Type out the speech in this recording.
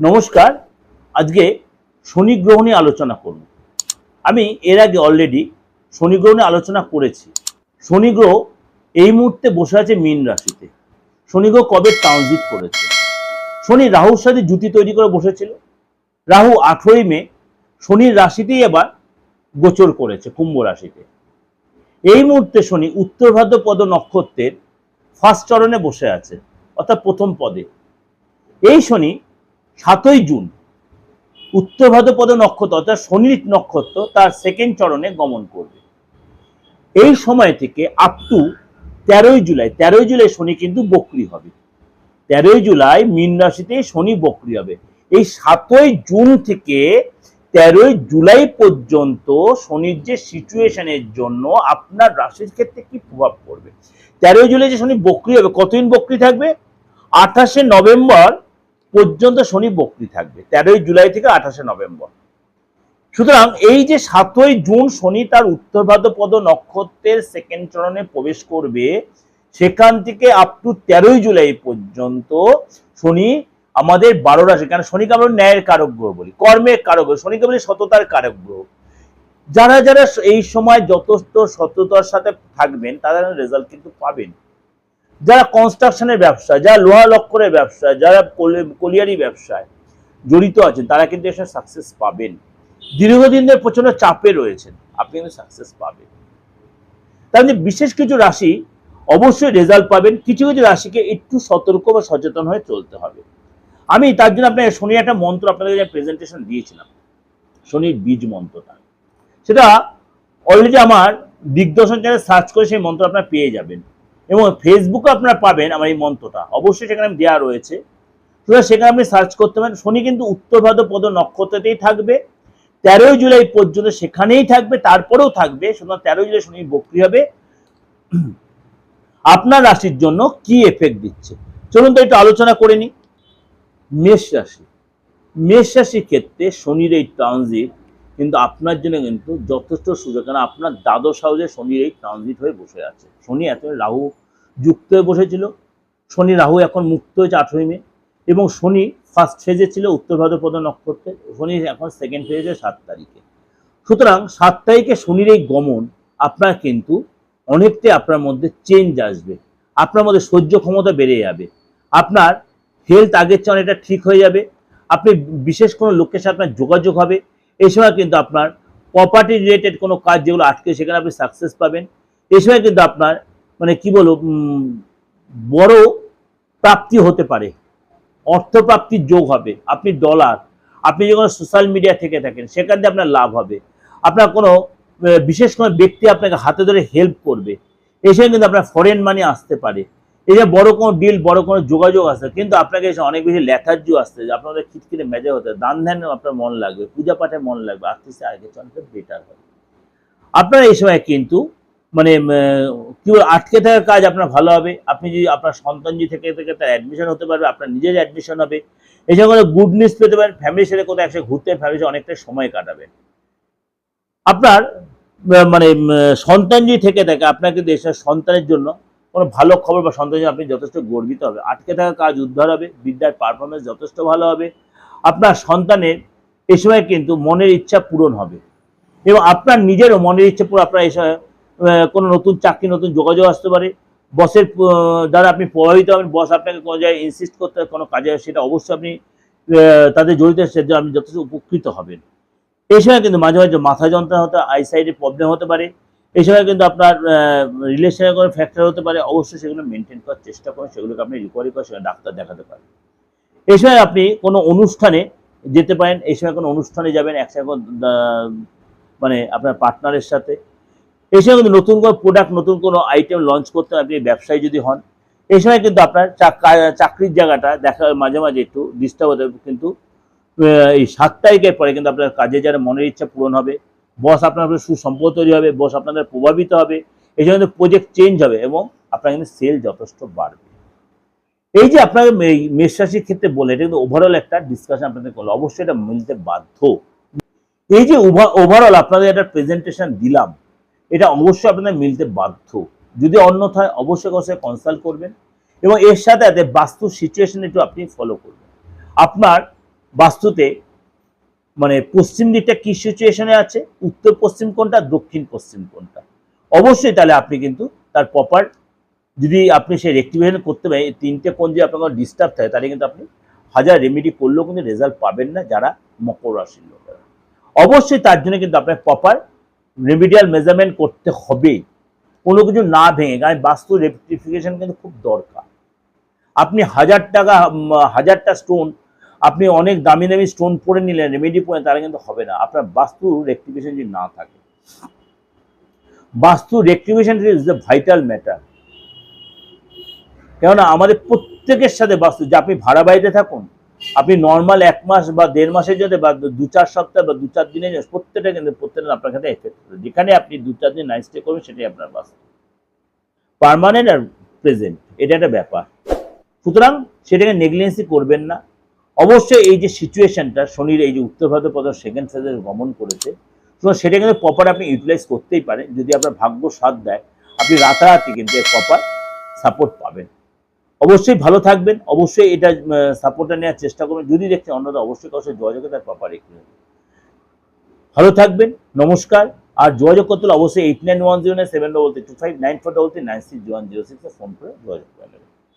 নমস্কার, আজকে শনি গ্রহ নিয়ে আলোচনা করব। আমি এর আগে অলরেডি শনি গ্রহ নিয়ে আলোচনা করেছি। শনি গ্রহ এই মুহূর্তে বসে আছে মীন রাশিতে। শনি গ্রহ কবে ট্রানজিট করেছে? শনি রাহুর সাথে জুতি তৈরি করে বসেছিল। রাহু আঠেরোই মে শনির রাশিতেই এবার গোচর করেছে কুম্ভ রাশিতে। এই মুহূর্তে শনি উত্তর ভাদ্রপদ নক্ষত্রের ফার্স্ট চরণে বসে আছে, অর্থাৎ প্রথম পদে। এই শনি সাতই জুন, উত্তর ভাদ্রপদ নক্ষত্র অর্থাৎ শনির নক্ষত্র তার সেকেন্ড চরণে গমন করবে। এই সময় থেকে আপ টু তেরোই জুলাই তেরোই জুলাই শনি কিন্তু বক্রি হবে। তেরোই জুলাই মীন রাশিতে শনি বক্রি হবে। এই সাতই জুন থেকে তেরোই জুলাই পর্যন্ত শনির যে সিচুয়েশনের জন্য আপনার রাশির ক্ষেত্রে কি প্রভাব পড়বে? তেরোই জুলাই যে শনি বক্রি হবে, কতদিন বক্রি থাকবে? আঠাশে নভেম্বর পর্যন্ত শনি বক্রি থাকবে, তেরোই জুলাই থেকে আঠাশে নভেম্বর। সুতরাং এই যে সাতই জুন শনি তার উত্তর ভাদ্রপদ নক্ষত্রের সেকেন্ড চরণে প্রবেশ করবে, সেখান থেকে আপ টু তেরোই জুলাই পর্যন্ত শনি আমাদের বারো রাশি কারণ শনিকে আমরা ন্যায়ের কারক গ্রহ বলি, কর্মের কারক গ্রহ, শনিকে বলি সততার কারক গ্রহ। যারা যারা এই সময় যথেষ্ট সততার সাথে থাকবেন তারা রেজাল্ট কিন্তু পাবেন। যারা কনস্ট্রাকশনের ব্যবসা যারা লোহা লক্করের ব্যবসা যারা কলি- কলিয়ারি ব্যবসায় জড়িত আছেন, তারা কিন্তু এসে সাকসেস পাবেন। দীর্ঘদিন ধরে প্রচণ্ড চাপে রয়েছেন, আপনি কিন্তু সাকসেস পাবেন। তার মধ্যে বিশেষ কিছু রাশি অবশ্যই রেজাল্ট পাবেন, কিছু কিছু রাশিকে একটু সতর্ক বা সচেতন হয়ে চলতে হবে। আমি তার জন্য আপনাকে শনি একটা মন্ত্র আপনাদের প্রেজেন্টেশন দিয়েছিলাম, শনির বীজ মন্ত্রটা। সেটা অলরেডি আমার দিগদর্শন চ্যানেল সার্চ করে সেই মন্ত্র আপনারা পেয়ে যাবেন। এবং ফেসবুকে আপনারা পাবেন আমার এই মন্ত্রটা। অবশ্যই সেখানে আমি দেওয়া রয়েছে। সুতরাং সেখানে আপনি সার্চ করতে পারেন। শনি কিন্তু উত্তর ভাদ্রপদ নক্ষত্রতেই থাকবে। তেরোই জুলাই পর্যন্ত সেখানেই থাকবে, তারপরেও থাকবে। সুতরাং তেরোই জুলাই শনি বক্রি হবে। আপনার রাশির জন্য কি এফেক্ট দিচ্ছে? চলুন তো একটু আলোচনা করে নিই। মেষ রাশি। মেষ রাশির ক্ষেত্রে শনির এই ট্রানজিট কিন্তু আপনার জন্য কিন্তু যথেষ্ট সুযোগ কারণ আপনার দ্বাদশ হাউসে শনির এই ট্রানজিট হয়ে বসে আছে। শনি এত রাহু যুক্ত হয়ে বসেছিল। শনি রাহু এখন মুক্ত হয়েছে আঠেরোই মে এবং শনি ফার্স্ট ফেজে ছিল উত্তর ভাদ্রপদ নক্ষত্রে। শনি এখন সেকেন্ড ফেজে সাত তারিখে। সুতরাং সাত তারিখে শনির এই গমন আপনার কিন্তু অনেকটাই আপনার মধ্যে চেঞ্জ আসবে। আপনার মধ্যে সহ্য ক্ষমতা বেড়ে যাবে। আপনার হেলথ আগের চেয়ে অনেকটা ঠিক হয়ে যাবে। আপনি বিশেষ কোনো লোকের সাথে আপনার যোগাযোগ হবে। এই সময় কিন্তু আপনার প্রপার্টি রিলেটেড কোনো কাজ যেগুলো আটকে সেখানে আপনি সাকসেস পাবেন। এই সময় কিন্তু আপনার মানে কি বলব বড় প্রাপ্তি হতে পারে। অর্থপ্রাপ্তির যোগ হবে। আপনি ডলার আপনি যখন সোশ্যাল মিডিয়া থেকে থাকেন, সেখান দিয়ে আপনার লাভ হবে। আপনার কোনো বিশেষ কোনো ব্যক্তি আপনাকে হাতে ধরে হেল্প করবে। এই সময় কিন্তু আপনার ফরেন মানি আসতে পারে। এই যে বড় কোনো ডিল বড় কোনো যোগাযোগ আসে কিন্তু আপনাকে এসে অনেক বেশি লেথার্জিও আসছে, যে আপনাদের খিটখিটে মেজে হতে দান ধ্যানে আপনার মন লাগবে, পূজা পাঠে মন লাগবে আস্তে আগে চলতে বেটার হবে। আপনার এই সময় কিন্তু মানে কি আটকে থাকার কাজ আপনার ভালো হবে। আপনি যদি আপনার সন্তান যদি থেকে থেকে তার অ্যাডমিশন হতে পারবে, আপনার নিজের অ্যাডমিশন হবে। এই সময় গুড নিউজ পেতে পারেন ফ্যামিলির সাথে কোথাও একসাথে ঘুরতে ফ্যামিলির অনেকটা সময় কাটাবেন। আপনার মানে সন্তান যদি থেকে থাকে, আপনাকে দেশের সন্তানের জন্য কোনো ভালো খবর বা সন্তানের আপনি যথেষ্ট গর্বিত হবে। আটকে থাকা কাজ উদ্ধার হবে, বিদ্যার পারফরমেন্স যথেষ্ট ভালো হবে। আপনার সন্তানের এই সময় কিন্তু মনের ইচ্ছা পূরণ হবে এবং আপনার নিজেরও মনের ইচ্ছা পুরো আপনার এই সময় কোনো নতুন চাকরি, নতুন যোগাযোগ আসতে পারে। বসের দ্বারা আপনি প্রভাবিত হবেন, বস আপনাকে কোনো জায়গায় ইনসিস্ট করতে কোনো কাজে সেটা অবশ্যই আপনি তাদের জড়িত সেটা আপনি যথেষ্ট উপকৃত হবেন। এই সময় কিন্তু মাঝে মাঝে মাথা যন্ত্রণা হতে আই সাইডে প্রবলেম হতে পারে। এই সময় কিন্তু আপনার রিলেশনের কোনো ফ্যাক্টর হতে পারে, অবশ্যই সেগুলো মেনটেন করার চেষ্টা করেন, সেগুলোকে আপনি রিকভারি করে সেখানে ডাক্তার দেখাতে পারেন। এই সময় আপনি কোনো অনুষ্ঠানে যেতে পারেন এই সময় কোনো অনুষ্ঠানে যাবেন, একসাথে মানে আপনার পার্টনারের সাথে। এই সময় কিন্তু নতুন কোনো প্রোডাক্ট নতুন কোনো আইটেম লঞ্চ করতে আপনি ব্যবসায়ী যদি হন এই সময় কিন্তু আপনার চাক- চাকরির জায়গাটা দেখা মাঝে মাঝে একটু ডিস্টার্ব হতে কিন্তু এই সাত তারিখের পরে কিন্তু আপনার কাজে যারা মনের ইচ্ছা পূরণ হবে বস আপনার উপরে সুসম্পর্ক তৈরি হবে, বস আপনাদের প্রভাবিত হবে, এই জন্য প্রজেক্ট চেঞ্জ হবে এবং আপনার কিন্তু সেল যথেষ্ট বাড়বে। এই যে আপনার এই মেষ রাশির ক্ষেত্রে বলে এটা কিন্তু ওভারঅল একটা ডিসকাশন আপনাদের করল, অবশ্যই এটা মিলতে বাধ্য। এই যে ওভারঅল আপনাদের একটা প্রেজেন্টেশন দিলাম, এটা অবশ্যই আপনাদের মিলতে বাধ্য। যদি অন্যথায় অবশ্যই অবশ্যই কনসাল্ট করবেন এবং এর সাথে সাথে বাস্তু সিচুয়েশন একটু আপনি ফলো করবেন। আপনার বাস্তুতে মানে পশ্চিম দিকটা কি সিচুয়েশনে আছে? উত্তর পশ্চিম কোনটা? দক্ষিণ পশ্চিম কোনটা? অবশ্যই তাহলে আপনি কিন্তু তার প্রপার যদি আপনি সেই রেক্টিভেশন করতে পারেন, এই তিনটে কোন যদি আপনার ডিস্টার্ব থাকে, তাহলে কিন্তু আপনি হাজার রেমেডি করলেও কিন্তু রেজাল্ট পাবেন না যারা মকর রাশির লোকেরা। অবশ্যই তার জন্য কিন্তু আপনার প্রপার রেমিডিয়াল মেজারমেন্ট করতে হবে। কোনো কিছু না ভেঙে, কারণ বাস্তু রেক্টিফিকেশন কিন্তু খুব দরকার। আপনি হাজার টাকা হাজারটা স্টোন আপনি অনেক দামি দামি স্টোন পরে নিলেন রেমেডি পরে তাহলে কিন্তু হবে না। আপনার বাস্তু রেক্টিফিকেশন যদি না থাকে। Vastu rectification is the vital matter কেননা আমাদের প্রত্যেকের সাথে বাস্তু, যে আপনি ভাড়া বাড়িতে থাকুন, আপনি নর্মাল এক মাস বা দেড় মাসের জন্য বা দু চার সপ্তাহ বা দু চার দিনের জন্য, প্রত্যেকটা কিন্তু প্রত্যেকটা আপনার কাছে এফেক্ট করবে। যেখানে আপনি দু চার দিন নাইট স্টে করবেন, সেটাই আপনার বাস্তু। পার্মানেন্ট আর প্রেজেন্ট এটা একটা ব্যাপার। সুতরাং সেটাকে নেগলিজেন্সি করবেন না। অবশ্যই এই যে সিচুয়েশনটা শনির এই যে উত্তর ভারতপদ সেকেন্ড ফেজে গমন করেছে সেটা কিন্তু প্রপার আপনি ইউটিলাইজ করতেই পারেন। যদি আপনার ভাগ্য সাথ দেয়, আপনি রাতারাতি কিন্তু প্রপার সাপোর্ট পাবেন। অবশ্যই ভালো থাকবেন, অবশ্যই এটা সাপোর্টটা নেওয়ার চেষ্টা করবেন। যদি দেখছেন অন্যরা, অবশ্যই কারোর যোগাযোগে তার প্রপার রেখে ভালো থাকবেন, নমস্কার। আর যোগাযোগ করতে হলে অবশ্যই eight nine one zero nine seven double three two five nine four double three nine six one zero সিক্সে ফোন করে যোগাযোগ করবেন